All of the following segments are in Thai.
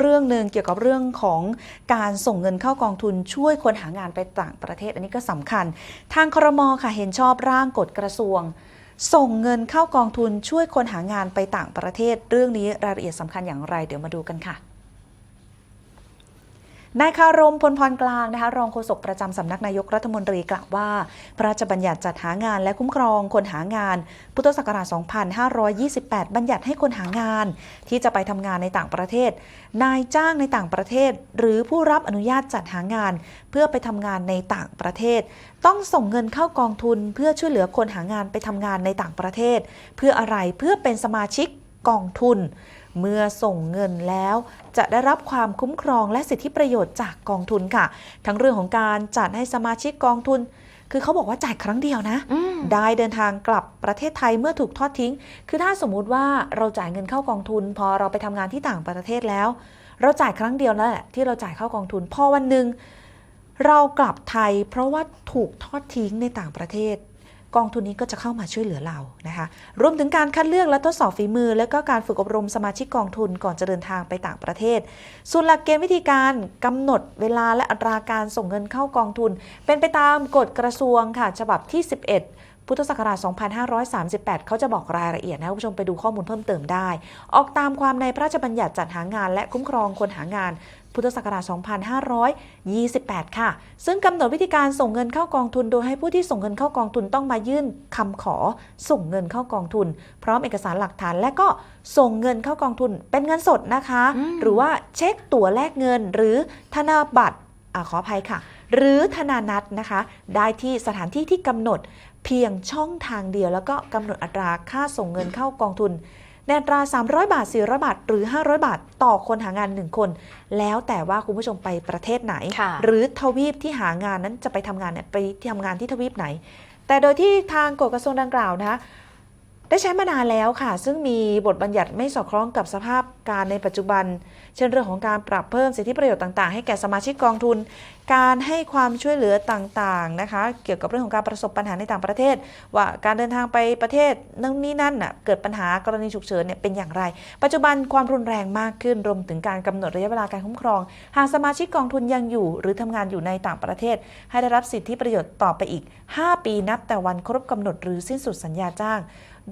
เรื่องหนึ่งเกี่ยวกับเรื่องของการส่งเงินเข้ากองทุนช่วยคนหางานไปต่างประเทศ อันนี้ก็สำคัญ ทางครมค่ะเห็นชอบร่างกฎกระทรวง ส่งเงินเข้ากองทุนช่วยคนหางานไปต่างประเทศ เรื่องนี้รายละเอียดสำคัญอย่างไร เดี๋ยวมาดูกันค่ะ นายคารมพลพรกลางนะคะรองโฆษกประจำสำนักนายกรัฐมนตรีกล่าวว่า พระราชบัญญัติจัดหางานและคุ้มครองคนหางาน พุทธศักราช 2528 บัญญัติให้คนหางาน ที่จะไปทำงานในต่างประเทศ นายจ้างในต่างประเทศ หรือผู้รับอนุญาตจัดหางาน เพื่อไปทำงานในต่างประเทศ ต้องส่งเงินเข้ากองทุน เพื่อช่วยเหลือคนหางานไปทำงานในต่างประเทศ เพื่ออะไรเพื่อเป็นสมาชิกกองทุน เมื่อส่งเงินแล้วจะได้รับความคุ้มครองและสิทธิประโยชน์จากกองทุนค่ะ ทั้งเรื่องของการจัดให้สมาชิกกองทุน คือเขาบอกว่าจ่ายครั้งเดียวนะอืมได้เดินทางกลับประเทศไทยเมื่อถูกทอดทิ้ง คือถ้าสมมุติว่าเราจ่ายเงินเข้ากองทุน พอเราไปทำงานที่ต่างประเทศแล้ว เราจ่ายครั้งเดียวนั่นแหละที่เราจ่ายเข้ากองทุน พอวันหนึ่งเรากลับไทย เพราะว่าถูกทอดทิ้งในต่างประเทศ กองทุนนี้ก็จะเข้ามาช่วยเหลือเรานะคะรวมถึงการคัดเลือกและทดสอบฝีมือ และก็การฝึกอบรมสมาชิกกองทุนก่อนจะเดินทางไปต่างประเทศ ส่วนหลักเกณฑ์วิธีการกำหนดเวลาและอัตราการส่งเงินเข้ากองทุน เป็นไปตามกฎกระทรวงค่ะฉบับที่ 11พุทธศักราช 2538 เขาจะบอกรายละเอียดนะคุณผู้ชมไปดูข้อมูลเพิ่มเติมได้ ออกตามความในพระราชบัญญัติจัดหางานและคุ้มครองคนหางาน พุทธศักราช 2528 ค่ะ ซึ่งกำหนดวิธีการส่งเงินเข้ากองทุน โดยให้ผู้ที่ส่งเงินเข้ากองทุนต้องมายื่นคำขอส่งเงินเข้ากองทุน พร้อมเอกสารหลักฐานและก็ส่งเงินเข้ากองทุน เป็นเงินสดนะคะอืมหรือว่าเช็คตั๋วแลกเงิน หรือธนบัตรอาขออภัยค่ะ หรือธนานัตนะคะ ได้ที่สถานที่ที่กำหนดเพียงช่องทางเดียว แล้วก็กำหนดอัตราค่าส่งเงินเข้ากองทุน ในอัตรา 300 บาท 400 บาท หรือ 500 บาท ต่อคนหางาน 1 คน แล้วแต่ว่าคุณผู้ชมไปประเทศไหนค่ะหรือทวีปที่หางานนั้นจะไปทำงานเนี่ยไปทำงานที่ทวีปไหน แต่โดยที่ทางกฎกระทรวงดังกล่าวนะคะ ได้ใช้มานานแล้วค่ะ ซึ่งมีบทบัญญัติไม่สอดคล้องกับสภาพการในปัจจุบัน เช่นเรื่องของการปรับเพิ่มสิทธิประโยชน์ต่าง ๆ ให้แก่สมาชิกกองทุน การให้ความช่วยเหลือต่างๆนะคะ เกี่ยวกับเรื่องของการประสบปัญหาในต่างประเทศ ว่าการเดินทางไปประเทศนั่นนี่นั่นน่ะเกิดปัญหากรณีฉุกเฉินเนี่ยเป็นอย่างไร ปัจจุบันความรุนแรงมากขึ้นรวมถึงการกำหนดระยะเวลาการคุ้มครอง หากสมาชิกกองทุนยังอยู่ หรือทำงานอยู่ในต่างประเทศ ให้ได้รับสิทธิประโยชน์ต่อไปอีก 5 ปีนับแต่วันครบกำหนดหรือสิ้นสุดสัญญาจ้าง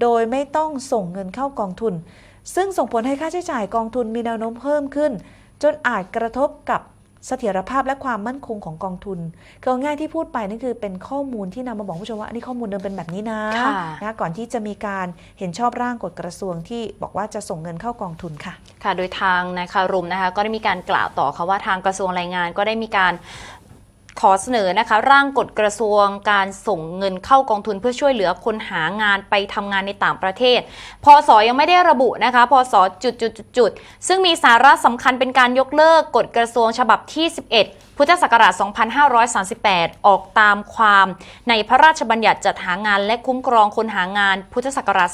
โดยไม่ต้องส่งเงินเข้ากองทุน ซึ่งส่งผลให้ค่าใช้จ่ายกองทุนมีแนวโน้มเพิ่มขึ้น จนอาจกระทบกับเสถียรภาพและความมั่นคงของกองทุนคือเอาง่ายที่พูดไปนี่คือเป็นข้อมูลที่นำมาบอกผู้ชมว่าอันนี้ข้อมูลเดิมเป็นแบบนี้นะค่ะนะก่อนที่จะมีการเห็นชอบร่างกฎกระทรวงที่บอกว่าจะส่งเงินเข้ากองทุนค่ะ ค่ะ โดยทางนายคารุมนะคะก็ได้มีการกล่าวต่อค่ะว่าทางกระทรวงแรงงานก็ได้มีการ ขอเสนอนะคะ ร่างกฎกระทรวงการส่งเงินเข้ากองทุนเพื่อช่วยเหลือคนหางานไปทำงานในต่างประเทศ พศยังไม่ได้ระบุนะคะพศจุดจุดจุดจุดซึ่งมีสาระสำคัญเป็นการยกเลิกกฎกระทรวงฉบับที่ 11 พุทธศักราช 2538 ออกตามความในพระราชบัญญัติจัดหางานและคุ้มครองคนหางาน พุทธศักราช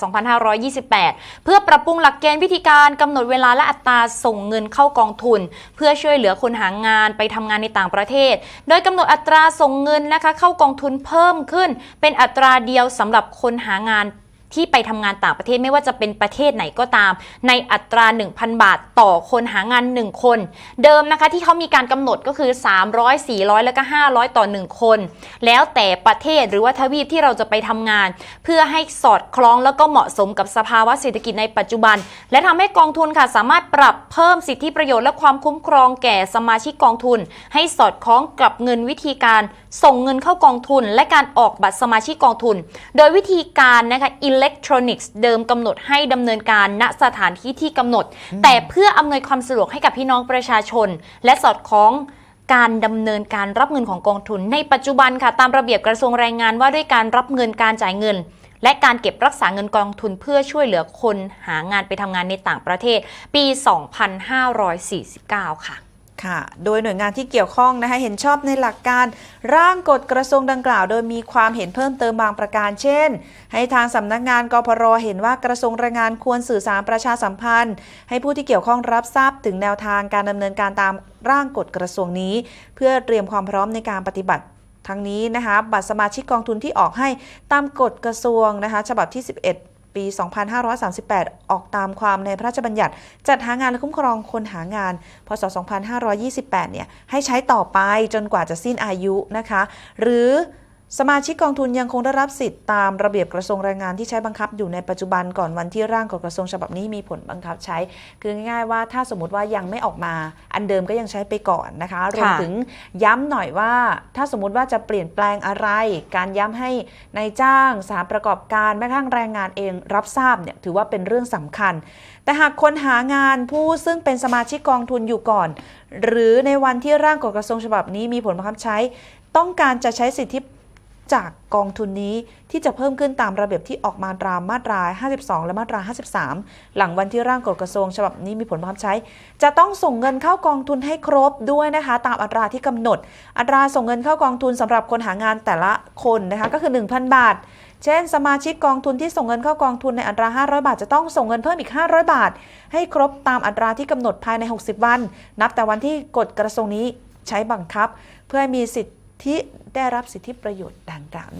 2528 เพื่อปรับปรุงหลักเกณฑ์วิธีการกำหนดเวลาและอัตราส่งเงินเข้ากองทุน เพื่อช่วยเหลือคนหางานไปทำงานในต่างประเทศ โดยกำหนดอัตราส่งเงินนะคะเข้ากองทุนเพิ่มขึ้น เป็นอัตราเดียวสำหรับคนหางาน ที่ไปทำงานต่างประเทศไม่ว่าจะเป็นประเทศไหนก็ตาม ในอัตรา 1,000 บาทต่อคนหางาน 1 คน เดิมนะคะที่เขามีการกำหนดก็คือ 300 400 แล้วก็ 500 ต่อ 1 คน แล้วแต่ประเทศหรือว่าทวีปที่เราจะไปทำงาน เพื่อให้สอดคล้องแล้วก็เหมาะสมกับสภาวะเศรษฐกิจในปัจจุบัน และทำให้กองทุนค่ะสามารถปรับเพิ่มสิทธิประโยชน์และความคุ้มครองแก่สมาชิกกองทุน ให้สอดคล้องกับเงินวิธีการส่งเงินเข้ากองทุน และการออกบัตรสมาชิกกองทุน โดยวิธีการนะคะอิเล็กทรอนิกส์เดิมกำหนดให้ดำเนินการณสถานที่ที่กำหนด แต่เพื่ออำนวยความสะดวกให้กับพี่น้องประชาชน และสอดคล้องการดำเนินการรับเงินของกองทุน ในปัจจุบันค่ะตามระเบียบกระทรวงแรงงานว่าด้วยการรับเงินการจ่ายเงิน และการเก็บรักษาเงินกองทุนเพื่อช่วยเหลือคนหางานไปทำงานในต่างประเทศ ปี 2549 ค่ะ ค่ะ โดยหน่วยงานที่เกี่ยวข้องนะคะเห็นชอบในหลักการร่างกฎกระทรวงดังกล่าว โดยมีความเห็นเพิ่มเติมบางประการ เช่น ให้ทางสำนักงานกพรเห็นว่ากระทรวงแรงงานควรสื่อสารประชาสัมพันธ์ ให้ผู้ที่เกี่ยวข้องรับทราบถึงแนวทางการดำเนินการตามร่างกฎกระทรวงนี้ เพื่อเตรียมความพร้อมในการปฏิบัติทั้งนี้นะคะบัตรสมาชิกกองทุนที่ออกให้ตามกฎกระทรวงนะคะฉบับที่ 11 ปี 2538 ออกตามความในพระราชบัญญัติ จัดหางานและคุ้มครองคนหางาน พศ 2528 เนี่ยให้ใช้ต่อไปจนกว่าจะสิ้นอายุนะคะ หรือ สมาชิกกองทุนยังคงได้รับสิทธิ์ตามระเบียบกระทรวงแรงงานที่ใช้บังคับอยู่ในปัจจุบันก่อนวันที่ร่างกฎกระทรวงฉบับนี้มีผลบังคับใช้ คือง่ายๆว่าถ้าสมมติว่ายังไม่ออกมา อันเดิมก็ยังใช้ไปก่อนนะคะรวมถึงย้ำหน่อยว่า ถ้าสมมติว่าจะเปลี่ยนแปลงอะไร การย้ำให้ในายจ้างสถานประกอบการแม้กระทั่งแรงงานเองรับทราบเนี่ยถือว่าเป็นเรื่องสำคัญ แต่หากคนหางานผู้ซึ่งเป็นสมาชิกกองทุนอยู่ก่อน หรือในวันที่ร่างกฎกระทรวงฉบับนี้มีผลบังคับใช้ ต้องการจะใช้สิทธิ จากกองทุนนี้ที่จะเพิ่มขึ้นตามระเบียบที่ออกมาตรามาตรา 52 และมาตรา 53 หลังวันที่ร่างกฎกระทรวงฉบับนี้มีผลบังคับใช้ จะต้องส่งเงินเข้ากองทุนให้ครบด้วยนะคะ ตามอัตราที่กำหนด อัตราส่งเงินเข้ากองทุนสำหรับคนหางานแต่ละคนนะคะก็คือ 1,000 บาท เช่น สมาชิกกองทุนที่ส่งเงินเข้ากองทุนในอัตรา 500 บาท จะต้องส่งเงินเพิ่มอีก 500 บาท ให้ครบตามอัตราที่กำหนดภายใน 60 วัน นับแต่วันที่กฎกระทรวงนี้ใช้บังคับ เพื่อให้มีสิทธิ ที่ได้รับสิทธิประโยชน์ดังกล่าว